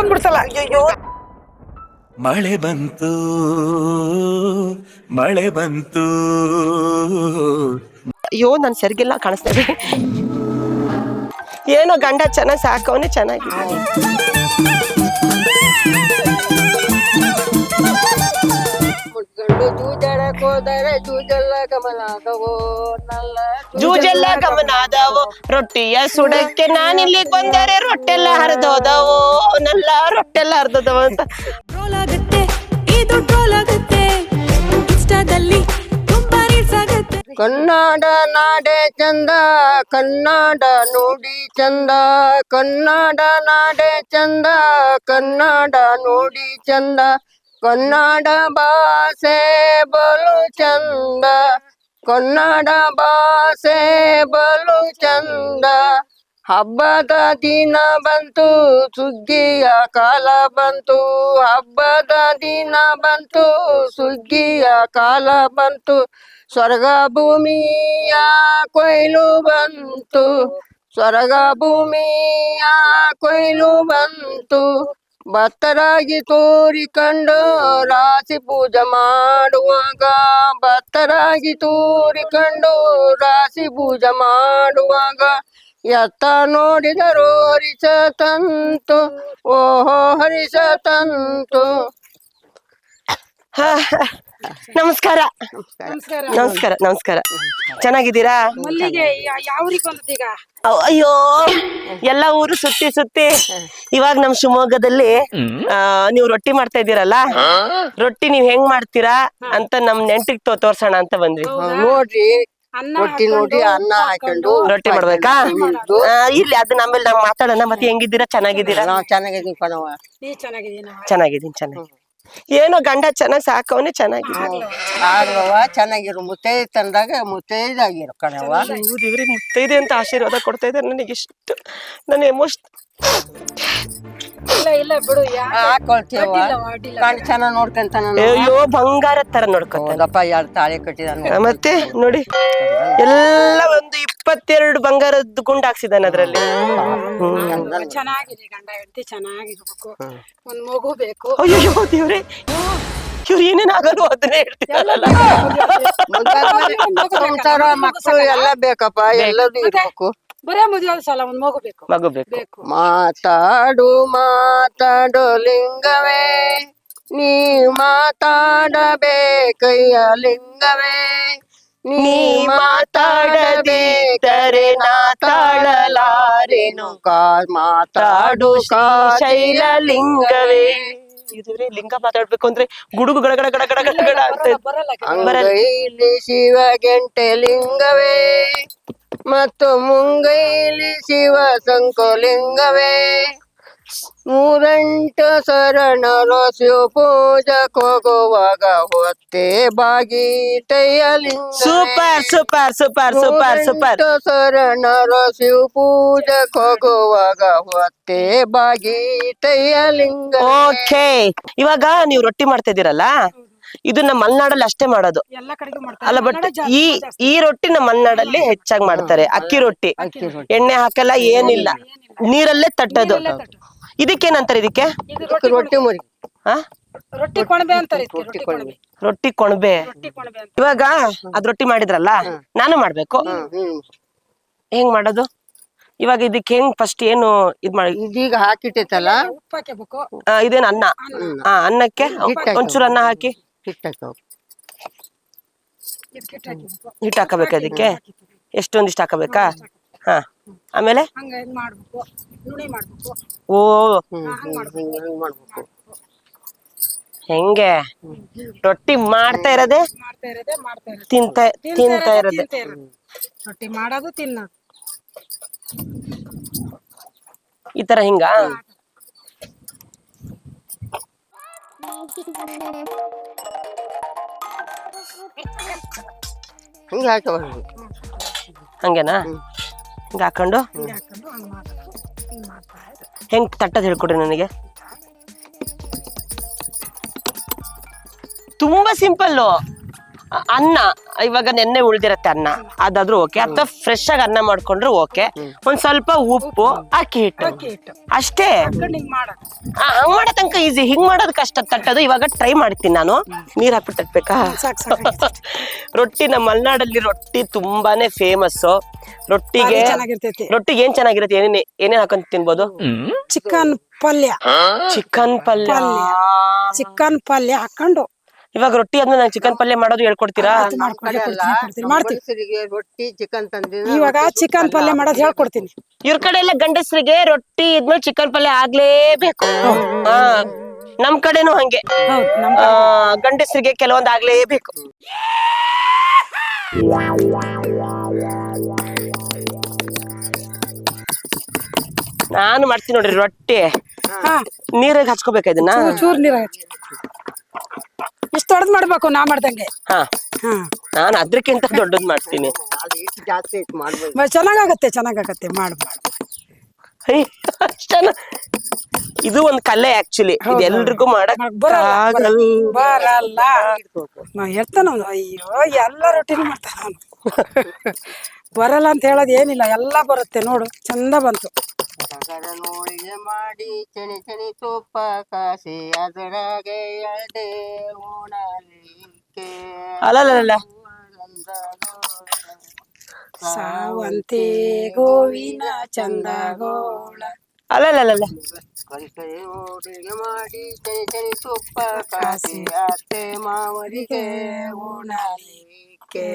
ಬಂದ್ಬಿಡ್ತಲ್ಲ. ಅಯ್ಯೋ ಮಳೆ ಬಂತು ಮಳೆ ಬಂತು. ಅಯ್ಯೋ ನನ್ ಸರಿಗೆಲ್ಲ ಕಾಣಿಸ್ತಾ ಏನೋ ಗಂಡ ಚೆನ್ನಾಗಿ ಸಾಕವನೇ ಚೆನ್ನಾಗಿದೆ ಹೋದರೆ ಜೂಜೆಲ್ಲ ಗಮನಾಗವೋ ನಲ್ಲ ಜೂಜೆಲ್ಲ ಗಮನಾದವು ರೊಟ್ಟಿಯ ಸುಡಕ್ಕೆ ನಾನಿಲ್ಲಿ ಬಂದರೆ ರೊಟ್ಟೆಲ್ಲ ಹರಿದೋದವು ನಲ್ಲ ರೊಟ್ಟೆಲ್ಲ ಹರಿದೋದವು ಅಂತ. ಟ್ರೋಲ್ ಆಗುತ್ತೆ ಇದು ಟ್ರೋಲ್ ಆಗುತ್ತೆ ಇಷ್ಟದಲ್ಲಿ ತುಂಬಾ ರೀಲ್ಸ್ ಆಗುತ್ತೆ. ಕನ್ನಡ ನಾಡೆ ಚಂದ ಕನ್ನಡ ನೋಡಿ ಚಂದ ಕನ್ನಡ ನಾಡೆ ಚಂದ ಕನ್ನಡ ನೋಡಿ ಚಂದ. ಕನ್ನಡ ಭಾಷೆ ಬಲು ಚಂದ. ಕನ್ನಡ ಭಾಷೆ ಬಲು ಚಂದ. ಹಬ್ಬದ ದಿನ ಬಂತು, ಸುಗ್ಗಿಯ ಕಾಲ ಬಂತು. ಹಬ್ಬದ ದಿನ ಬಂತು, ಸುಗ್ಗಿಯ ಕಾಲ ಬಂತು. ಸ್ವರ್ಗ ಭೂಮಿಯ ಕೊಯ್ಲು ಬಂತು. ಸ್ವರ್ಗ ಭೂಮಿಯ ಕೊಯ್ಲು ಬಂತು. ಭತ್ತರಾಗಿ ತೋರಿಕೊಂಡು ರಾಶಿ ಪೂಜೆ ಮಾಡುವಾಗ, ಭತ್ತರಾಗಿ ತೋರಿಕೊಂಡು ರಾಶಿ ಪೂಜೆ ಮಾಡುವಾಗ, ಎತ್ತ ನೋಡಿದರು ಹರಿಸ ತಂತು ಓಹೋ ಹರಿಸ ತಂತು ಹಾ, ನಮಸ್ಕಾರ. ನಮಸ್ಕಾರ. ನಮಸ್ಕಾರ ಚೆನ್ನಾಗಿದ್ದೀರಾ? ಮಲ್ಲಿಗೆ ಯಾವ ಊರಿಗೆ ಅವ್- ಅಯ್ಯೋ ಎಲ್ಲ ಊರು ಸುತ್ತಿ ಸುತ್ತಿ. ಇವಾಗ ನಮ್ ಶಿವಮೊಗ್ಗದಲ್ಲಿ ಆ, ನೀವು ರೊಟ್ಟಿ ಮಾಡ್ತಾ ಇದ್ದೀರಲ್ಲ? ರೊಟ್ಟಿ ನೀವ್ ಹೆಂಗ್ ಮಾಡ್ತೀರಾ ಅಂತ ನಮ್ ನೆಂಟಿಗ್ ತೋ ತೋರ್ಸೋಣ ಅಂತ ಬಂದ್ವಿ. ನೋಡ್ರಿ. ಅನ್ನ ರೊಟ್ಟಿ ನೋಡಿ ಅನ್ನ ಹಾಕೊಂಡು ರೊಟ್ಟಿ ಮಾಡ್ಬೇಕಾ? ಆ, ಇಲ್ಲಿ ಅದನ್ನ ಆಮೇಲೆ ನಾವ್ ಮಾತಾಡೋಣ. ಮತ್ತೆ ಹೆಂಗಿದ್ದೀರಾ? ಚೆನ್ನಾಗಿದ್ದೀರಾ? ಚೆನ್ನಾಗಿದ್ದೀನಿ ಚೆನ್ನಾಗಿದ್ದೀವಿ ಕಣವ ನೀ ಚೆನ್ನಾಗಿದೀನ ಚೆನ್ನಾಗಿದ್ದೀನಿ. ಚೆನ್ನಾಗಿ ಏನೋ ಗಂಡ ಚೆನ್ನಾಗಿ ಸಾಕವನೇ ಚೆನ್ನಾಗಿದೆ ಆಗ್ಲವ ಚೆನ್ನಾಗಿರು. ಮುತ್ತೈದೆ ತಂದಾಗ ಮುತ್ತೈದಾಗಿರು ಕಣವ ಮುತ್ತೈದೆ ಅಂತ ಆಶೀರ್ವಾದ ಕೊಡ್ತಾ ಇದ್ದಾರೆ. ನನಗೆ ಇಷ್ಟು ನನ್ನ ಎಮೋಷನ್ ಹಾಕೊಳ್ತೀವ. ಕಣ್ ಚೆನ್ನಾಗ್ ಅಯ್ಯೋ ಬಂಗಾರ ತರ ನೋಡ್ಕೊತಾನೆ. ಹೌದಪ್ಪ ಎರಡು ತಾಳಿ ಕಟ್ಟಿದಾನೆ. ಮತ್ತೆ ನೋಡಿ. ಎಲ್ಲ ಒಂದು ಇಪ್ಪತ್ತೆರಡು ಬಂಗಾರದ ಗುಂಡ್ ಹಾಕ್ಸಿದಾನೆ ಅದ್ರಲ್ಲಿ. ಚೆನ್ನಾಗಿದೆ ಗಂಡ ಹೆಂಡತಿ ಚೆನ್ನಾಗಿರ್ಬೇಕು. ಒಂದ್ ಮಗು ಬೇಕು. ಅಯ್ಯೋ ದೇವ್ರೆ. ಇವ್ರು ಏನೇನ್ ಆಗಲ್ವೋ ಅದನ್ನೇ ಹೇಳ್ತಿರಲ್ಲ ಸಂಸಾರ ಮಕ್ಕಳು ಎಲ್ಲ ಬೇಕಪ್ಪ ಎಲ್ಲದೂ ಇರ್ಬೇಕು. ಬರೇ ಮದುವೆ ಸಾಲ ಒಂದ್ ಮಗು ಬೇಕು ಮಗು ಬೇಕು. ಮಾತಾಡು ಮಾತಾಡು ಲಿಂಗವೇ. ನೀ ಮಾತಾಡಬೇಕಯ್ಯ ಲಿಂಗವೇ. ನೀ ಮಾತಾಡದಿದ್ದರೆ ನಾ ತಾಳಲಾರೆನು. ಕಾ ಮಾತಾಡು ಮಾತಾಡು ಶೈಲ ಲಿಂಗವೇ ಇದುವರೆ ಲಿಂಗ ಮಾತಾಡ್ಬೇಕು ಅಂದ್ರೆ ಗುಡುಗು ಗಡ ಗಡ ಗಡ ಗಡ ಗಡ ಗಡ ಅಂತ ಅಂಗೈಲಿ ಶಿವ ಗೆಂಟೆ ಲಿಂಗವೇ ಮತ್ತು ಮುಂಗೈಲಿ ಶಿವ ಸಂಕೋಲಿಂಗವೇ. ಮೂರೆಂಟು ಶರಣರ ಶಿವ ಹೋಗುವಾಗ ಹೊತ್ತೆ ಬಾಗಿ ಲಿಂಗ super super super super super ಶರಣರ ಶಿವ ಹೋಗುವಾಗ ಹೊತ್ತೆ ಬಾಗಿ ಲಿಂಗ ಓಕೆ ಇವಾಗ ನೀವು ರೊಟ್ಟಿ ಮಾಡ್ತಾ ಇದೀರಲ್ಲ ಇದು ನಮ್ಮ ಮಲ್ನಾಡಲ್ಲಿ ಅಷ್ಟೇ ಮಾಡೋದು. ಎಲ್ಲ ಕಡೆಗೂ ಮಾಡ್ತಾರೆ. ಅಲ್ಲ ಬಟ್ ಈ ಈ ರೊಟ್ಟಿ ನಮ್ಮ ಮಲ್ನಾಡಲ್ಲಿ ಹೆಚ್ಚಾಗಿ ಮಾಡ್ತಾರೆ. ಅಕ್ಕಿ ರೊಟ್ಟಿ. ಎಣ್ಣೆ ಹಾಕಲ್ಲ ಏನಿಲ್ಲ. ನೀರಲ್ಲೇ ತಟ್ಟೋದು. ಇದಕ್ಕೇನಂತಾರೆ ಇದಕ್ಕೆ? ಇದು ರೊಟ್ಟಿ ರೊಟ್ಟಿ ಮುರಿ. ಹಾ ರೊಟ್ಟಿ ಕೊಣಬೆ ಅಂತಾರೆ ಇದಕ್ಕೆ, ರೊಟ್ಟಿ ಕೊಣಬೆ. ರೊಟ್ಟಿ ಕೊಣಬೆ. ರೊಟ್ಟಿ ಕೊಣಬೆ ಅಂತ ಇವಾಗ ಅದ್ ರೊಟ್ಟಿ ಮಾಡಿದ್ರಲ್ಲ? ನಾನು ಮಾಡ್ಬೇಕು. ಹೆಂಗ್ ಮಾಡೋದು? ಇವಾಗ ಇದಕ್ಕೆ ಹೆಂಗ್ ಫಸ್ಟ್ ಏನು ಇದ್ ಮಾಡಿ ಇದೀಗ ಹಾಕಿಟ್ಟೈತಲ್ಲ? ಉಪ್ಪು ಹಾಕಬೇಕು. ಆ, ಇದೇನ್ ಅನ್ನ? ಆ ಅನ್ನಕ್ಕೆ ಒಂಚೂರು ಅನ್ನ ಹಾಕಿ. ಹಿಟ್ಟಾಕ ಇದಕ್ಕೆ ಹಿಟ್ಟು ಹಾಕಬೇಕ ಹಿಟ್ಟು ಹಾಕಬೇಕು ಅದಕ್ಕೆ ಎಷ್ಟೊಂದಿಷ್ಟು ಹಾಕಬೇಕಾ? ಹಾ. ಆಮೇಲೆ? ಹಂಗ ಇದ್ ಮಾಡ್ಬೇಕು. ಓ ಹಿಂಗ್ ಹಿಂಗ್ ಮಾಡ್ಬೇಕು. ಹೆಂಗೆ? ರೊಟ್ಟಿ ಮಾಡ್ತಾ ಇರೋದೆ? ಮಾಡ್ತಾ ಇರೋದೇ ಮಾಡ್ತಾ ಇರೋದು. ತಿಂತ ತಿಂತಾ ಇರೋದೇ. ತಿಂತಾ ಇರೋದು. ರೊಟ್ಟಿ ಮಾಡೋದು ತಿನ್ನೋದು. ಈ ತರ ಹಿಂಗ? ಹಾಕಬಾರ್ದು. ಹಂಗೇನಾ? ಹಿಂಗ ಹಾಕೊಂಡು? ಹಿಂಗೆ ತಟ್ಟದ್ ಹೇಳ್ಕೊಡ್ರಿ ನನಗೆ? ತುಂಬಾ ಸಿಂಪಲ್ಲು ಅನ್ನ. ಇವಾಗ ನೆನ್ನೆ ಉಳ್ದಿರತ್ತೆ ಅನ್ನ. ಅದಾದ್ರೂ ಓಕೆ. ಅಥವಾ ಫ್ರೆಶ್ ಆಗಿ ಅನ್ನ ಮಾಡ್ಕೊಂಡ್ರು ಓಕೆ. ಒಂದ್ ಸ್ವಲ್ಪ ಉಪ್ಪು ಅಕ್ಕಿ ಹಿಟ್ಟು. ಅಷ್ಟೇ. ಹಿಂಗ್ ಮಾಡೋ ತನಕ ಈಸಿ ಹಿಂಗ್ ಮಾಡೋದ್ ಕಷ್ಟ ತಟ್ಟೋದು. ಇವಾಗ ಟ್ರೈ ಮಾಡ್ತೀನಿ ನಾನು. ನೀರ್ ಹಾಕ್ಬಿಟ್ಟು ತಟ್ಬೇಕಾ? ರೊಟ್ಟಿ ನಮ್ಮ ಮಲ್ನಾಡಲ್ಲಿ ರೊಟ್ಟಿ ತುಂಬಾನೇ ಫೇಮಸ್ ರೊಟ್ಟಿಗೆ ರೊಟ್ಟಿಗೆ ಏನ್ ಚೆನ್ನಾಗಿರುತ್ತೆ? ಏನೇನ್ ಏನೇನ್ ಹಾಕೊಂಡ್ ತಿನ್ಬೋದು? ಚಿಕನ್ ಪಲ್ಯ. ಚಿಕನ್ ಪಲ್ಯ. ಚಿಕನ್ ಪಲ್ಯ ಹಾಕೊಂಡು ಇವಾಗ ರೊಟ್ಟಿ ಆದ್ಮೇಲೆ ನಂಗೆ ಚಿಕನ್ ಪಲ್ಯ ಮಾಡೋದು ಹೇಳ್ಕೊಡ್ತೀರಾ? ಮಾಡ್ತೀವಿ. ರೊಟ್ಟಿ ಚಿಕನ್ ತಂದಿನ ಇವಾಗ ಚಿಕನ್ ಪಲ್ಯ ಮಾಡೋದು ಹೇಳ್ಕೊಡ್ತೀನಿ. ಇವ್ರ ಕಡೆ ಎಲ್ಲ ಗಂಡಸರಿಗೆ ರೊಟ್ಟಿ ಇದ್ಮೇಲೆ ಚಿಕನ್ ಪಲ್ಯ ಆಗ್ಲೇಬೇಕು. ಹಾ ನಮ್ ಕಡೆನೂ ಹಂಗೆ. ಹೌದು ನಮ್ ಆ, ಗಂಡಸರಿಗೆ ಕೆಲವೊಂದ್ ಆಗ್ಲೇಬೇಕು. ನಾನು ಮಾಡ್ತೀನಿ ನೋಡ್ರಿ ರೊಟ್ಟಿ. ಹಾ. ನೀರಿಗೆ ಹಚ್ಕೋಬೇಕಾ ಇದನ್ನ? ಚೂರ್ ನೀರ ನೀರ್ ಹಚ್ಚಿ ಇಷ್ಟು ದೊಡ್ಡದ್ ಮಾಡ್ಬೇಕು ನಾ ಮಾಡ್ದಂಗೆ. ಹಾ. ಹಾ. ನಾನು ಅದ್ರಕ್ಕಿಂತ ದೊಡ್ಡದ್ ಮಾಡ್ತೀನಿ. ಚೆನ್ನಾಗತ್ತೆ ಚೆನ್ನಾಗತ್ತೆ ಮ- ಚೆನ್ನಾಗಾಗತ್ತೆ ಚೆನ್ನಾಗಾಗತ್ತೆ ಮಾಡ್ಬಾರ್ದು ಹೈ, ಅಷ್ಟೇನ? ಇದು ಒಂದ್ ಕಲೆ ಆಕ್ಚುಲಿ ಇದು ಎಲ್ರಿಗೂ ಮಾಡಕ್ ಬರಲ್ಲ, ಆಗಲ್ಲ. ಬರಲ್ಲ. ಮ- ಹೇಳ್ತಾನ ಅವ್ನು. ಅಯ್ಯೋ ಎಲ್ಲ ರೊಟ್ಟಿನೂ ಮಾಡ್ತಾನ ಅವನು. ಬರಲ್ಲ ಅಂತ ಹೇಳೋದು ಏನಿಲ್ಲ ಎಲ್ಲ ಬರುತ್ತೆ ನೋಡು ಚಂದ ಬಂತು. ಸಗರ ನೋಳಿಗೆ ಮಾಡಿ ಚಣಿ ಚಣಿ ತುಪ್ಪ ಕಾಸಿ ಅದರಾಗೆ ಎಳ್ದೆ ಉಣಲಿಕ್ಕೆ ಅಲ್ಲ ಸಾವಂತಿ ಗೋವಿನ ಚಂದಗೋಳ ಅಲ್ಲಲ್ಲ ಕೈ ಕೈ ಓಡಿಗೆ ಮಾಡಿ ಚಣಿ ಚಣಿ ತುಪ್ಪ ಕಾಸಿ ಅತ್ತೆ ಮಾವರಿಗೆ ಉಣಲಿಕ್ಕೆ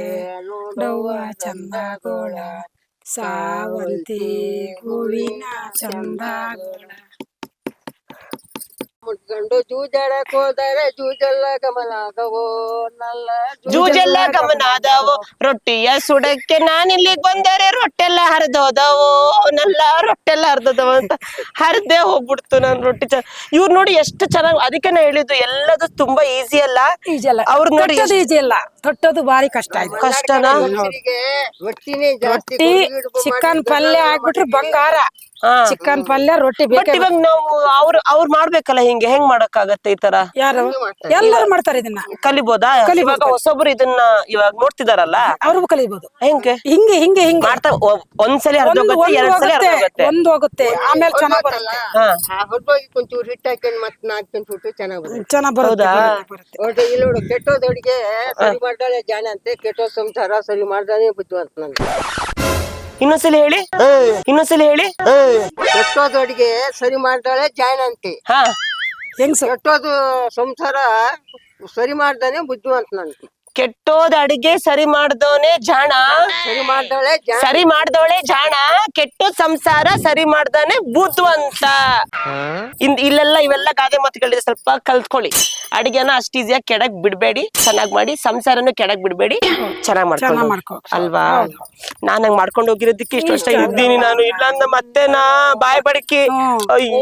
ನೋಡುವ ಚಂದಗೋಳ ಸಾವಂತಿ ಹೂವಿನ ಚಂದಗೋಳ ಮುಟ್ಕೊಂಡು ಜೂಜಾಡಕ್ ಹೋದರೆ ಜೂಜಲ್ಲ ಗಮನಾದವೋ ನಲ್ಲ ಜೂಜೆಲ್ಲ ಗಮನಾದವೋ ರೊಟ್ಟಿಯ ಸುಡಕ್ಕೆ ನಾನಿಲ್ಲಿಗ್ ಬಂದರೆ ರೊಟ್ಟೆಲ್ಲ ಹರಿದೋದವೋ ನಲ್ಲ ರೊಟ್ಟೆಲ್ಲ ಹರಿದೋದವ ಅಂತ ಹರಿದೇ ಹೋಗ್ಬಿಡ್ತು ನಾನು ರೊಟ್ಟಿ ಚ ಇವ್ರು ನೋಡಿ ಎಷ್ಟು ಚೆನ್ನಾಗಿ ಅದಕ್ಕೆ ನಾ ಹೇಳಿದ್ದು ಎಲ್ಲದು ತುಂಬಾ ಈಸಿ ಅಲ್ಲ. ಈಜಿ ಅಲ್ಲ. ಅವ್ರ ನೋಡಿ ಈಸಿ ಈಜಿ ಅಲ್ಲ. ತೊಟ್ಟೋದು ಬಾರಿ ಕಷ್ಟ ಇದೆ. ಕಷ್ಟನಾ? ರೊಟ್ಟಿನೇ ಜಾಸ್ತಿ ರೊಟ್ಟಿ ಚಿಕನ್ ಪಲ್ಯ ಹಾಕ್ಬಿಟ್ರೆ ಬಂಗಾರ. ಚಿಕನ್ ಪಲ್ಯ ರೊಟ್ಟಿ ಬಟ್ ಇವಾಗ ನಾವು ಅವ್ರು ಅವ್ರು ಮಾಡ್ಬೇಕಲ್ಲ ಹಿಂಗೆ? ಹೆಂಗ್ ಮಾಡಕ್ಕಾಗತ್ತೆ ಈ ತರ? ಯಾರು? ಎಲ್ಲರೂ ಮಾಡ್ತಾರೆ ಇದನ್ನ. ಕಲಿಬೋದಾ? ಇವಾಗ ಹೊಸೊಬ್ರು ಇದನ್ನ ಇವಾಗ ನೋಡ್ತಿದಾರಲ್ಲ? ಅವ್ರಿಗೂ ಕಲಿಬಹುದು ಹೆಂಗೆ? ಹಿಂಗೆ ಹಿಂಗೆ ಹಿಂಗೆ. ಮಾಡ್ತಾ ಒ- ಒಂದ್ಸಲಿ ಒಂದು ಹರಿದೋಗುತ್ತೆ ಒಂದು ಎರಡ್ ಸಲ ಹೋಗುತ್ತೆ ಒಂದ್ ಒಂದು ಹೋಗುತ್ತೆ. ಆಮೇಲೆ ಚೆನ್ನಾಗ್ ಬರುತ್ತೆ. ಹೊಟ್ಟೋಗಿ ಒಂಚೂರು ಹಿಟ್ಟು ಹಾಕೊಂಡು ಮತ್ತೆ ನಾಲ್ಕು ಸುಟ್ಟು ಚೆನ್ನಾಗಿ ಬರುತ್ತೆ. ಚೆನ್ನಾಗ್ ಬರುತ್ತೆ ಹೌದಾ? ಬರುತ್ತೆ, ಬರುತ್ತೆ. ಇಲ್ಲಿ ನೋಡು ಕೆಟ್ಟೋದೊಡಿಗೆ ಸರಿ ಮಾಡ್ದಾಳೆ ಜಾಣ ಅಂತೆ ಕೆಟ್ಟೋ ಸಂಸಾರ ಸರಿ ಮಾಡ್ದಾನೆ ಬುದ್ಧಿವಂತ ನಂಗೆ ಇನ್ನೊಂದ್ಸಲಿ ಹೇಳಿ. ಇನ್ನೊಂದ್ಸಲಿ ಹೇಳಿ. ಅಡಿಗೆ ಸರಿ ಮಾಡ್ದಾಳೆ ಜಾಯ್ನ್ ಅಂತಿ ಹಾ. ಹೆಂಗ್ ಸರ್? ಕೆಟ್ಟೋದು ಸಂಸಾರ ಸರಿ ಮಾಡ್ದಾನೆ ಬುದ್ಧಿವಂತ ನಂತೆ ಕೆಟ್ಟೋದ್ ಅಡಿಗೆ ಸರಿ ಮಾಡ್ದವನೇ ಜಾಣ. ಸರಿ ಮಾಡ್ದವಳೆ ಜಾಣ. ಸರಿ ಮಾಡ್ದವಳೆ ಜಾಣ. ಕೆಟ್ಟೋದ್ ಸಂಸಾರ ಸರಿ ಮಾಡ್ದಾನೆ ಬುದ್ಧವಂತ ಇಂದ್ ಇಲ್ಲೆಲ್ಲ ಇವೆಲ್ಲ ಗಾದೆ ಮಾತುಗಳಿದೆ. ಸ್ವಲ್ಪ ಕಲ್ತ್ಕೊಳ್ಳಿ. ಅಡಿಗೆನ ಅಷ್ಟ್ ಈಸಿಯಾಗಿ ಕೆಡಕ್ ಬಿಡ್ಬೇಡಿ. ಚೆನ್ನಾಗ್ ಮಾಡಿ ಸಂಸಾರನು ಕೆಡಕ್ ಬಿಡ್ಬೇಡಿ. ಚೆನ್ನಾಗ್ ಮಾಡ್ಕೊ. ಅಲ್ವಾ? ನಾನ್ ಹಂಗ್ ಮಾಡ್ಕೊಂಡು ಹೋಗಿರೋದಕ್ಕೆ ಇಷ್ಟು ವರ್ಷ ಇದ್ದೀನಿ ನಾನು. ಇಲ್ಲ ಮತ್ತೆ ನಾ ಬಾಯ್ ಬಡಕಿ. ಅಯ್ಯೋ.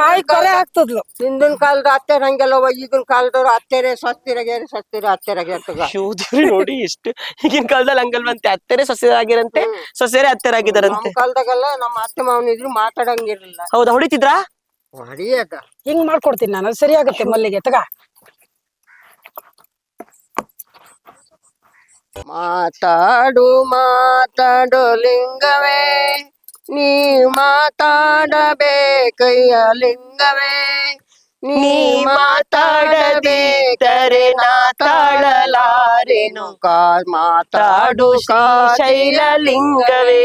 ಬಾಯಿ ಕರೆ ಆಗ್ತದ್ಲು. ಹಿಂದಿನ ಕಾಲದ ಅತ್ತೆ ಹಂಗೆಲ್ಲ ಈಗಿನ ಕಾಲದವ್ರು ಅತ್ತೆರೆ ಸತ್ತಿರಗೇರಿ ಸ್ವಸ್ತಿರ ಅತ್ತೆರಗೇರ್ತದ ಅಯ್ಯೋ ದೇವ್ರೇ ನೋಡಿ ಎಷ್ಟು ಈಗಿನ ಕಾಲದಲ್ಲಿ ಹಂಗಲ್ವಂತೆ ಅತ್ತೆರೆ ಸೊಸೆರಾಗಿರಂತೆ ಸೊಸೆರೆ ಅತ್ತೆರಾಗಿದಾರಂತೆ ನಮ್ಮ ಕಾಲದಾಗೆಲ್ಲ ನಮ್ಮ ಅತ್ತೆ ಮಾವನಿದ್ರು ಮಾತಾಡಂಗಿರ್ಲಿಲ್ಲ. ಹೌದಾ? ಹೊಡಿತಿದ್ರಾ? ಹೊಡಿಯಕ ಹಿಂಗ್ ಮಾಡ್ಕೊಡ್ತೀನಿ ನಾನು ಸರಿ ಆಗತ್ತೆ ಮಲ್ಲಿಗೆ ತಗ. ಮಾತಾಡು ಮಾತಾಡು ಲಿಂಗವೇ ನೀ ಮಾತಾಡಬೇಕಯ್ಯ ಲಿಂಗವೇ. ನೀ ಮಾತಾಡದಿದ್ದರೆ ನಾ ತಾಳಲಾರೆನು? ಕಾ ಮಾತಾಡು ಕಾ ಶೈಲಲಿಂಗವೇ?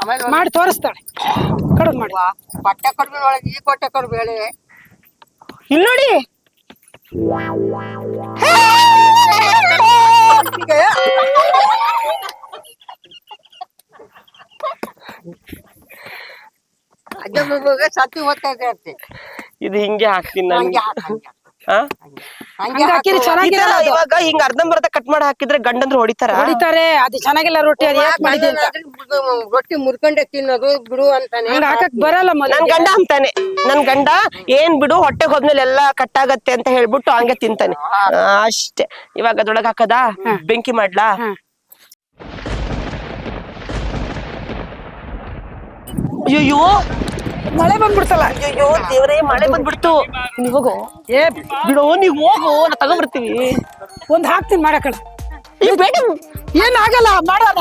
ಆಮೇಲೆ ಮಾಡಿ ತೋರಿಸ್ತಾಳೆ. ಕಡದ್ ಮಾಡಿ. ಬಟ್ಟೆ ಕೊಡ್ಬೇಡ ಒಳಗೆ ಈ ಬಟ್ಟೆ ಕೊಡ್ಬೇಳೆ ಇಲ್ಲಿ ನೋಡಿ. ಅಜ್ಜ ಸತ್ತಿ ಓದ್ತಾ ಇದ್ದೆ ಇದು ಹಿಂಗೆ ಹಾಕ್ತೀನಿ ನಾನು. ನನ್ಗೆ ಹಾಕಿ ಹಾ? ಹಂಗೆ. ಹಾಕಿದ್ರೆ ಚೆನ್ನಾಗಿರಲ್ಲ ಅದು. ಇವಾಗ ಹಿಂಗ ಅರ್ಧಂಬರ್ಧ ಕಟ್ ಮಾಡಿ ಹಾಕಿದ್ರೆ ಗಂಡಂದ್ರು ಹೊಡಿತಾರ? ಹೊಡಿತಾರೆ ಅದು ಚೆನ್ನಾಗಿಲ್ಲ ರೊಟ್ಟಿ ಅದು ಯಾಕೆ ಮಾಡಿದೆ ಅಂತ. ರೊಟ್ಟಿ ಮುರ್ಕೊಂಡೆ ತಿನ್ನೋದು ಬಿಡು ಅಂತಾನೆ. ಹಂಗ ಹಾಕಕ್ ಬರಲ್ಲ ನನ್ ಗಂಡ ಅಂತಾನೆ. ನನ್ ಗಂಡ ಏನ್ ಬಿಡು ಹೊಟ್ಟೆಗೆ ಹೋದ್ಮೇಲೆ ಎಲ್ಲಾ ಕಟ್ಟಾಗತ್ತೆ ಅಂತ ಹೇಳ್ಬಿಟ್ಟು ಹಂಗೆ ತಿಂತಾನೆ. ಆ, ಅಷ್ಟೇ. ಇವಾಗ ಅದ್ರೊಳಗ್ ಹಾಕದಾ? ಬೆಂಕಿ ಮಾಡ್ಲಾ? ಅಯ್ಯೋ ಮಳೆ ಬಂದ್ಬಿಡ್ತಲ್ಲ. ಅಯ್ಯೋ ದೇವ್ರೇ ಮಳೆ ಬಂದ್ಬಿಡ್ತು. ನೀವ್ ಹೋಗು. ಏ ಬಿಡು ನೀವ್ ಹೋಗು ನಾ ತಗೊಂಡ್ಬರ್ತೀವಿ ಒಂದ್ ಹಾಕ್ತೀನಿ ಮಾಡಕಣ ಏ, ಬೇಡ. ಏನಾಗಲ್ಲ ಮಾಡೋಣ.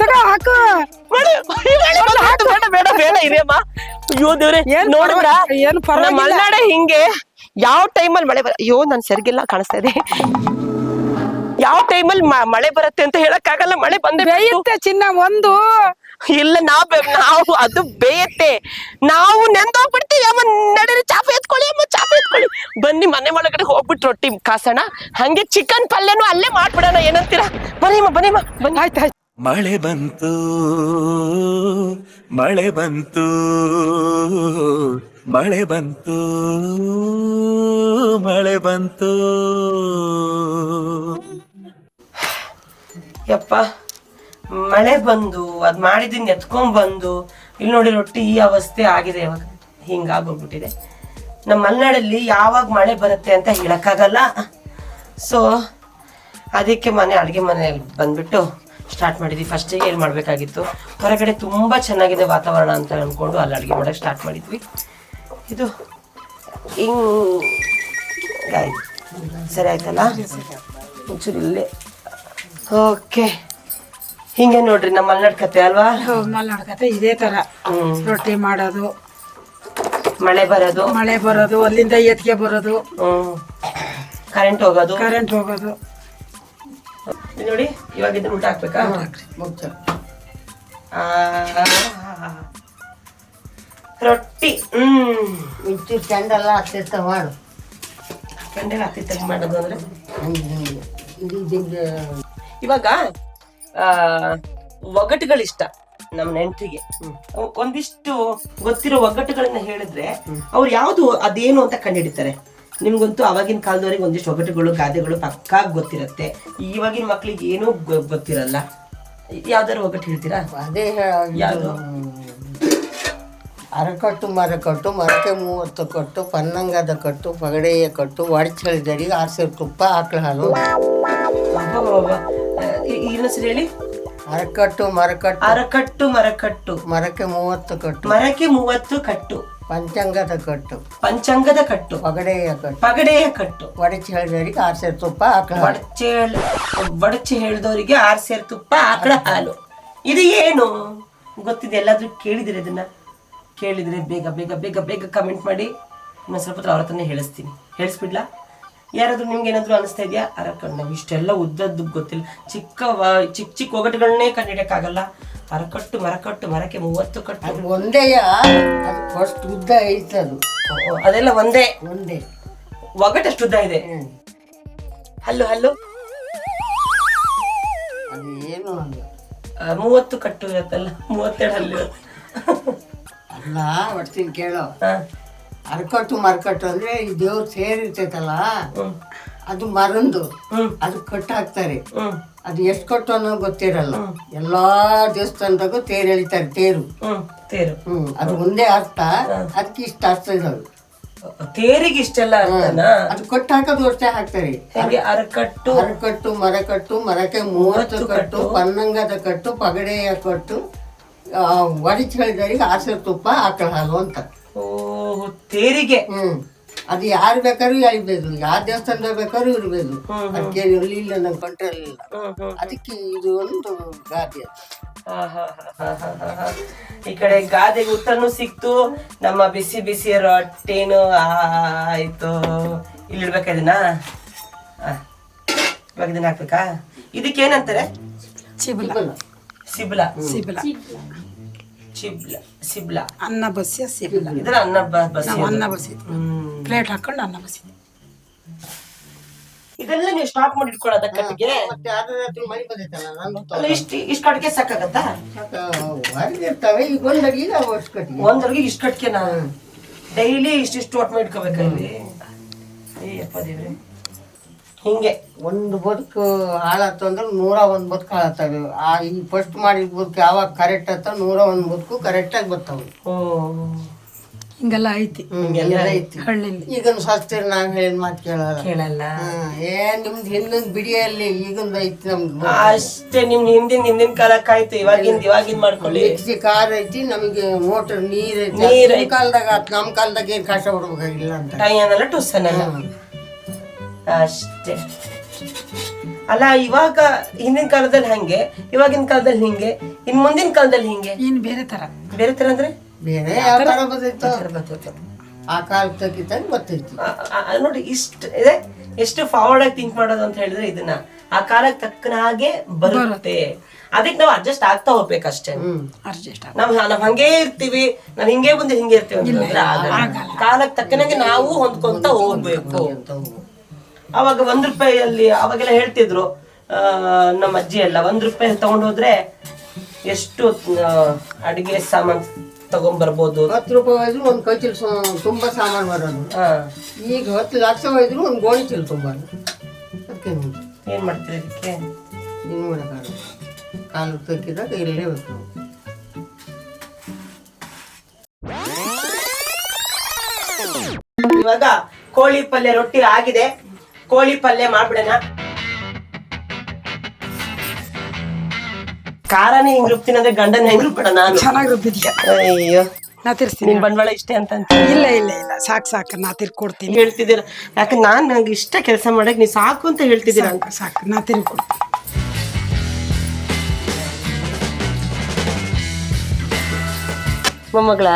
ತಗೋ ಹಾಕು. ಬೇಡ ಬೇಡ, ಬೇಡ ಅಯ್ಯೋ ದೇವ್ರೆ ಏನ್ ನೋಡಿದ್ರ? ಏನ್ ಪರವಾಗಿಲ್ಲ. ಮಲೆನಾಡೆ ಹಿಂಗೆ. ಯಾವ ಟೈಮಲ್ಲಿ ಮಳೆ ಬರ ಅಯ್ಯೋ ನನ್ ಸರಿಗೆಲ್ಲ ಕಾಣಿಸ್ತಾ ಇದೆ. ಯಾವ ಟೈಮಲ್ಲಿ ಮಳೆ ಬರುತ್ತೆ ಅಂತ ಹೇಳಕ್ಕಾಗಲ್ಲ ಮಳೆ ಬಂದ್ರೆ ಬಿಡ್ತು. ಬೇಯುತ್ತೆ ಚಿನ್ನ ಒಂದು. ಇಲ್ಲ ನಾವ್ ಬೆ- ನಾವು ಅದು ಬೇತೆ. ನಾವು ನೆಂದೋಗ್ಬಿಡ್ತೀವಿ ಅಮ್ಮ ನಡೀರಿ ಚಾಪ ಎತ್ಕೊಳ್ಳಿ ಅಮ್ಮ ಚಾಪೆ ಎತ್ಕೊಳ್ಳಿ. ಬನ್ನಿ ಮನೆ ಒಳಗಡೆ ಹೋಗ್ಬಿಟ್ಟು ರೊಟ್ಟಿ ಕಾಸಣ. ಹಂಗೆ ಚಿಕನ್ ಪಲ್ಯನು ಅಲ್ಲೇ ಮಾಡ್ಬಿಡೋಣ ಏನಂತೀರಾ? ಬನ್ನಿಮ್ಮ ಬನ್ನಿಮ್ಮ ಬನ್ನಿ. ಆಯ್ತು ಆಯ್ತು. ಮಳೆ ಬಂತು ಮಳೆ ಬಂತು ಮಳೆ ಬಂತು ಮಳೆ ಬಂತು. ಯಪ್ಪ. ಮಳೆ ಬಂದು, ಅದು ಮಾಡಿದ್ದೀನಿ ಎತ್ಕೊಂಡ್ ಬಂದು. ಇಲ್ಲಿ ನೋಡಿ ರೊಟ್ಟಿ ಈ ಅವಸ್ಥೆ ಆಗಿದೆ ಇವಾಗ. ಹಿಂಗಾಗೋಗ್ಬಿಟ್ಟಿದೆ ನಮ್ಮ ಮಲೆನಾಡಲ್ಲಿ ಯಾವಾಗ ಮಳೆ ಬರುತ್ತೆ ಅಂತ ಹೇಳೋಕ್ಕಾಗಲ್ಲ. ಸೊ ಅದಕ್ಕೆ ಮನೆ, ಅಡುಗೆ ಮನೆಯಲ್ಲಿ ಬಂದ್ಬಿಟ್ಟು ಸ್ಟಾರ್ಟ್ ಮಾಡಿದ್ವಿ. ಫಸ್ಟಿಗೆ ಏನು ಮಾಡಬೇಕಾಗಿತ್ತು? ಹೊರಗಡೆ ತುಂಬ ಚೆನ್ನಾಗಿದೆ ವಾತಾವರಣ ಅಂತ ಅಂದ್ಕೊಂಡು ಅಲ್ಲಿ ಅಡುಗೆ ಮಾಡೋಕ್ಕೆ ಸ್ಟಾರ್ಟ್ ಮಾಡಿದ್ವಿ. ಇದು ಹಿಂಗೆ ಸರಿ ಆಯ್ತಲ್ಲ? ಒಂಚೂರು ಇಲ್ಲೇ. ಓಕೆ ಹಿಂಗೆ ನೋಡ್ರಿ ನಮ್ಮ ಮಲ್ನಾಡ್ ಕತೆ ಅಲ್ವಾ? ಮಲ್ನಾಡ್ ಕತೆ ಇದೇ ತರ. ಹ್ಮ್. ರೊಟ್ಟಿ ಮಾಡೋದು ಮಳೆ ಬರೋದು. ಮಳೆ ಬರೋದು ಅಲ್ಲಿಂದ ಎತ್ಗೆ ಬರೋದು. ಕರೆಂಟ್ ಹೋಗೋದು. ಕರೆಂಟ್ ಹೋಗೋದು. ನೋಡಿ ಇವಾಗ ಇದನ್ನ ಊಟ ಹಾಕ್ಬೇಕಾ? ರೊಟ್ಟಿ. ಹ್ಮ್. ಮಿಂಚು ಚೆಂಡೆಲ್ಲ ಹತ್ತಿರ್ತ ಮಾಡು. ಗಂಟೆಗೆ ಹತ್ತಿರ್ತ ಮಾಡೋದು ಅಂದ್ರೆ? ಇದು ಇದು ಇವಾಗ ಒಗಟುಗಳಿಷ್ಟ ನಮ್ಮ ನೆಂಟರಿಗೆ. ಒಂದಿಷ್ಟು ಗೊತ್ತಿರೋ ಒಗ್ಗಟ್ಟುಗಳನ್ನ ಹೇಳಿದ್ರೆ ಅವ್ರು ಯಾವುದು ಅದೇನು ಅಂತ ಕಂಡುಹಿಡಿತಾರೆ. ನಿಮ್ಗಂತೂ ಅವಾಗಿನ ಕಾಲದವರೆಗೆ ಒಂದಿಷ್ಟು ಒಗಟುಗಳು ಗಾದೆಗಳು ಪಕ್ಕಾ ಗೊತ್ತಿರತ್ತೆ. ಇವಾಗಿನ ಮಕ್ಳಿಗೆ ಏನೂ ಗೊತ್ತಿರಲ್ಲ. ಯಾವ್ದಾರು ಒಗ್ಗಟ್ಟು ಹೇಳ್ತೀರಾ? ಅದೇ ಯಾವುದು? ಅರಕಟ್ಟು ಮರಕಟ್ಟು ಮರಕ್ಕೆ ಮೂವತ್ತು ಕಟ್ಟು ಪನ್ನಂಗದ ಕಟ್ಟು ಪಗಡೆಯ ಕಟ್ಟು ಒಡಚಳಿದರಿಗೆ ಆರ್ಸಿರ ತುಪ್ಪ ಆಕಳ ಹಾಲು. ಆ, ಹೇಳಿ? ಅರಕಟ್ಟು ಮರಕಟ್ಟು. ಅರಕಟ್ಟು ಮರಕಟ್ಟು. ಮರಕ್ಕೆ ಮೂವತ್ತು ಕಟ್ಟು. ಮರಕ್ಕೆ ಮೂವತ್ತು ಕಟ್ಟು. ಪಂಚಾಂಗದ ಕಟ್ಟು. ಪಂಚಾಂಗದ ಕಟ್ಟು. ಪಗಡೆಯ ಕಟ್ಟು. ಪಗಡೆಯ ಕಟ್ಟು. ಆರು ಸೇರು ತುಪ್ಪ ಆಕಳ ಒಡಚಿ ಬಡಚೆ ಹೇಳ್ದವರಿಗೆ ಆರ್ ಸೇರ್ ತುಪ್ಪ ಆಕಳ ಹಾಲು. ಇದು ಏನು? ಗೊತ್ತಿದೆ ಎಲ್ಲಾದ್ರೂ ಕೇಳಿದಿರಿ ಇದನ್ನ? ಕೇಳಿದ್ರೆ ಬೇಗ ಬೇಗ ಬೇಗ ಬೇಗ ಕಮೆಂಟ್ ಮಾಡಿ. ಇನ್ನೊಂದು ಸ್ವಲ್ಪ ಅವ್ರ ಹತ್ರನೇ ಹೇಳಿಸ್ತೀನಿ. ಹೇಳಿಸ್ಬಿಡ್ಲಾ? ಯಾರಾದ್ರೂ ನಿಮ್ಗೆ ಏನಾದರೂ ಅನಿಸ್ತಾ ಇದೆಯಾ? ಅರಕಟ್ಟು ನಾವು ಇಷ್ಟೆಲ್ಲ ಉದ್ದದ್ದು ಗೊತ್ತಿಲ್ಲ. ಚಿಕ್ಕ ಚಿಕ್ಕ ಚಿಕ್ಕ ಒಗಟುಗಳನ್ನೇ ಕಂಡಿಡಿಯಕ್ಕಾಗಲ್ಲ. ಅರಕಟ್ಟು ಮರಕಟ್ಟು ಮರಕ್ಕೆ ಮೂವತ್ತು ಕಟ್ಟು. ಅದು ಒಂದೇಯ ಅದು ಫಸ್ಟ್ ಉದ್ದ ಐತೆ ಅದು. ಅದೆಲ್ಲ ಒಂದೇ. ಒಂದೇ. ಒಗಟಷ್ಟು ಉದ್ದ ಇದೆ. ಹಲ್ಲು ಹಲ್ಲು. ಅದು ಏನು ಅಲ್ಲ ಮೂವತ್ತು ಕಟ್ಟು ಇರತ್ತಲ್ಲ ಮೂವತ್ತೆರಡು ಹಲ್ಲು. ಅಲ್ಲ ಒಡ್ತೀನಿ ಕೇಳೋ. ಹಾ. ಅರಕಟ್ಟು ಮರಕಟ್ಟು ಅಂದ್ರೆ ಈ ದೇವ್ರು ಸೇರಿರ್ತೈತಲ್ಲ ಅದು ಮರಂದು. ಅದು ಕಟ್ಟು ಹಾಕ್ತಾರೆ ಅದು ಎಷ್ಟು ಕಟ್ಟು ಅನ್ನೋ ಗೊತ್ತಿರಲ್ಲ. ಎಲ್ಲಾ ದೇವಸ್ಥಾನದಾಗೂ ತೇರು ಎಳಿತಾರೆ ತೇರು. ತೇರು. ಹ್ಮ್ ಅದು ಒಂದೇ ಅರ್ಥ. ಅದಕ್ಕೆ ಇಷ್ಟ ಅರ್ಥ ಇರೋದು. ತೇರಿಗೆ ಇಷ್ಟೆಲ್ಲ ಅದು ಕಟ್ಟು ಹಾಕೋದು ಅಷ್ಟೇ ಹಾಕ್ತಾರೆ. ಹೆಂಗೆ ಅರಕಟ್ಟು? ಅರಕಟ್ಟು ಮರಕಟ್ಟು ಮರಕ್ಕೆ ಮೂವತ್ತು ಕಟ್ಟು ಪನ್ನಂಗದ ಕಟ್ಟು ಪಗಡೆಯ ಕಟ್ಟು ಒಡಿಚಳಿದವರಿಗೆ ಆಸೆ ತುಪ್ಪ ಆಕಳ ಹಾಲು ಅಂತ. ಓ ತೇರಿಗೆ. ಹ್ಮ್. ಅದು ಯಾರು ಬೇಕಾದ್ರೂ ಇರ್ಬೇಕು ಯಾವ ದೇವಸ್ಥಾನದಾಗ ಬೇಕಾದ್ರೂ ಇರ್ಬೇಕು ಅದಕ್ಕೆ ಇಲ್ಲ ನಂಗೆ ಕಂಟ್ರೋಲ್ ಇಲ್ಲ. ಅದಕ್ಕೆ ಇದು ಒಂದು ಗಾದೆ. ಅದು. ಹಾ, ಹಾ, ಹಾ, ಹಾ, ಹಾ, ಹಾ. ಈ ಕಡೆ ಗಾದೆ ಉತ್ತರನು ಸಿಕ್ತು. ನಮ್ಮ ಬಿಸಿ ಬಿಸಿ ರೊಟ್ಟೇನು ಆಯ್ತು. ಇಲ್ಲಿ ಇದನ್ನ? ಇವಾಗ ಇದನ್ನ ಹಾಕ್ಬೇಕಾ? ಇದಕ್ಕೆ ಏನಂತಾರೆ? ಚಿಬಲ ಸಿಬ್ಲ. ಸಿಬಲ. ಚಿಬ್ಲ ಸಿಬ್ಲ. ಅನ್ನ ಬಸ್ಯ ಸಿಬ್ಲ. ಇದ್ರ ಅನ್ನ ಬ- ಬಸಿ ನಾವು ಅನ್ನ ಬಸಿದ್ವಿ ಪ್ಲೇಟ್ ಹಾಕೊಂಡು ಅನ್ನ ಬಸಿದ್ವಿ ಇದೆಲ್ಲ ನೀವು ಸ್ಟಾಕ್ ಮಾಡಿ ಇಟ್ಕೊಳ್ಳೋದ ಕಟ್ಟಿಗೆ? ಮತ್ತೆ ಅದ್ರ ಮಳೆ ಬಂದೈತಲ್ಲ ನಾನು ಅಲ್ಲ ಇಷ್ಟು ಇಷ್ಟು ಕಟ್ಟಿಗೆ ಸಾಕಾಗತ್ತಾ? ಇರ್ತಾವೆ ಇರ್ತವೆ ಈಗ ಒಂದು ಅಡಿಗೆ ನಾವು ಅಷ್ಟು ಕಟ್ಟಿಗೆ ಒಂದ್ರಿಗೆ ಇಷ್ಟು ಕಟ್ಟಿಗೆ ನಾ ಡೈಲಿ ಇಷ್ಟಿಷ್ಟು ಒಟ್ಟು ಇಟ್ಕೋಬೇಕಾ ಇಲ್ಲಿ ಏಯಪ್ಪ ದೇವ್ರೆ. ಹಿಂಗೆ ಒಂದು ಬದುಕು ಹಾಳಾಯ್ತು ಅಂದ್ರೆ ನೂರ ಒಂದು ಬದುಕು ಹಾಳಾಗ್ತವೆ. ಆ ಈ ಫಸ್ಟ್ ಮಾಡಿದ ಬದುಕು ಯಾವಾಗ ಕರೆಕ್ಟ್ ಆತ ನೂರ ಒಂದು ಬದುಕು ಕರೆಕ್ಟಾಗಿ ಬರ್ತಾವೆ. ಹಿಂಗೆಲ್ಲ ಐತಿ. ಹಿಂಗೆಲ್ಲ ಐತಿ. ಹಳ್ಳಿಲಿ. ಈಗಿನ ಶಾಸ್ತ್ರಿ ನಾವ್ ಹೇಳಿದ ಮಾತು ಕೇಳಲ್ಲ. ಕೇಳಲ್ಲ. ಏ ನಿಮ್ದು ಹಿಂದಿನ ಬಿಡಿಯಲ್ಲಿ ಈಗಿಂದ ಐತಿ ನಮ್ದು. ಅಷ್ಟೇ ನಿಮ್ ಹಿಂದಿನ ಹಿಂದಿನ ಕಾಲಕ್ಕಾಯ್ತು ಇವಾಗಿಂದ ಇವಾಗಿಂದ ಮಾಡ್ಕೊಳ್ಳಿ. ಮಿಕ್ಸಿ ಕಾರ್ ಐತಿ ನಮಗೆ ಮೋಟರ್ ನೀರ್ ಐತಿ. ನೀರ್ ಕಾಲದಾಗ ನಮ್ ಕಾಲದಾಗ ಏನ್ ಕಷ್ಟ ಪಡ್ಬೇಕಾಗಿಲ್ಲ ಅಂತ. ಟೈ ಅನ್ನಲ್ಲ ಅಷ್ಟೇ. ಅಲ್ಲ ಇವಾಗ ಹಿಂದಿನ ಕಾಲದಲ್ಲಿ ಹಂಗೆ ಇವಾಗಿನ ಕಾಲದಲ್ಲಿ ಹಿಂಗೆ ಇನ್ ಮುಂದಿನ ಕಾಲದಲ್ಲಿ ಹಿಂಗೆ? ಇನ್ ಬೇರೆ ತರ. ಬೇರೆ ತರ ಅಂದ್ರೆ? ಬೇರೆ ಯಾವ ಆ ಕಾಲ ತೆಗಿತಂಗೆ ಬರ್ತೈತಿ ಆ, ಆ, ಆ, ನೋಡಿ ಇಷ್ಟ ಇದೆ ಎಷ್ಟು ಫಾರ್ವರ್ಡ್ ಆಗಿ ಥಿಂಕ್ ಮಾಡೋದು ಅಂತ ಹೇಳಿದ್ರೆ ಇದನ್ನ ಆ ಕಾಲಕ್ಕೆ ತಕ್ಕನ ಹಾಗೆ ಬರುತ್ತೆ. ಅದಕ್ಕೆ ನಾವು ಅಡ್ಜಸ್ಟ್ ಆಗ್ತಾ ಹೋಗ್ಬೇಕಷ್ಟೇ. ಅಡ್ಜಸ್ಟ್ ನಾವ್ ನಾವ್ ಹಂಗೆ ಇರ್ತೀವಿ ನಾವ್ ಹಿಂಗೆ ಬಂದು ಹಿಂಗೆ ಇರ್ತೀವಿ. ಕಾಲಕ್ಕೆ ತಕ್ಕನಾಗೆ ನಾವು ಹೊಂದ್ಕೊಂತ ಹೋಗ್ಬೇಕು. ಅವಾಗ ಒಂದ್ ರೂಪಾಯಿಯಲ್ಲಿ ಅವಾಗೆಲ್ಲ ಹೇಳ್ತಿದ್ರು ನಮ್ಮ ಅಜ್ಜಿ ಎಲ್ಲ ಒಂದ್ ರೂಪಾಯಿ ತಗೊಂಡು ಹೋದ್ರೆ ಎಷ್ಟು ಅಡಿಗೆ ಸಾಮಾನ್ ತಗೊಂಡ್ ಬರ್ಬೋದು? ಹತ್ತು ರೂಪಾಯಿ ಹೋಯ್ದ್ರು ಒಂದು ಕೈ ಚೀಲ ತುಂಬ ಸಾಮಾನು ಬರೋದು ಈಗ ಹತ್ತು ಲಕ್ಷ ಹೋಯ್ದ್ರು ಒಂದು ಗೋಣಿ ಚೀಲ ತುಂಬಾ. ಅದಕ್ಕೆ ಏನ್ ಮಾಡ್ತೀರಿ ಅದಕ್ಕೆ ಏನು ಮಾಡೋಕ್ಕಾಗಲ್ಲ. ಕಾಲು ತಕ್ಕಿದಾಗ ಇರಲೇಬೇಕು ನಾವು. ಇವಾಗ ಕೋಳಿ ಪಲ್ಯ ರೊಟ್ಟಿ ಆಗಿದೆ. ಕೋಳಿ ಪಲ್ಯ ಮಾಡ್ಬಿಡೋಣ. ಖಾರನೇ ಹಿಂಗ್ ರುಬ್ತೀನಿ ಅಂದ್ರೆ ಗಂಡನ ಹೆಂಗ್ ರುಬ್ಬಿಡ ನಾನು? ಚೆನ್ನಾಗಿ ರುಬ್ಬಿದ್ಯಾ? ಅಯ್ಯೋ. ನಾ ತಿರ್ಸ್ತೀನಿ. ನಿನ್ ಬಂಡವಾಳ ಇಷ್ಟೇ ಅಂತ? ಅಂತ ಇಲ್ಲ ಇಲ್ಲ ಇಲ್ಲ. ಸಾಕು ಸಾಕು. ನಾ ತಿರ್ಕೊಡ್ತೀನಿ. ಹೇಳ್ತಿದ್ದೀರ? ಯಾಕೆ ನಾನ್ ನಂಗೆ ಇಷ್ಟ ಕೆಲಸ ಮಾಡಕ್ಕೆ ನೀವ್ ಸಾಕು ಅಂತ ಹೇಳ್ತಿದ್ದೀರ ಅಂತ. ಸಾಕು ಸಾಕು. ನಾ ತಿರ್ಕೊಡ್ತೀನಿ. ಮೊಮ್ಮಗಳ?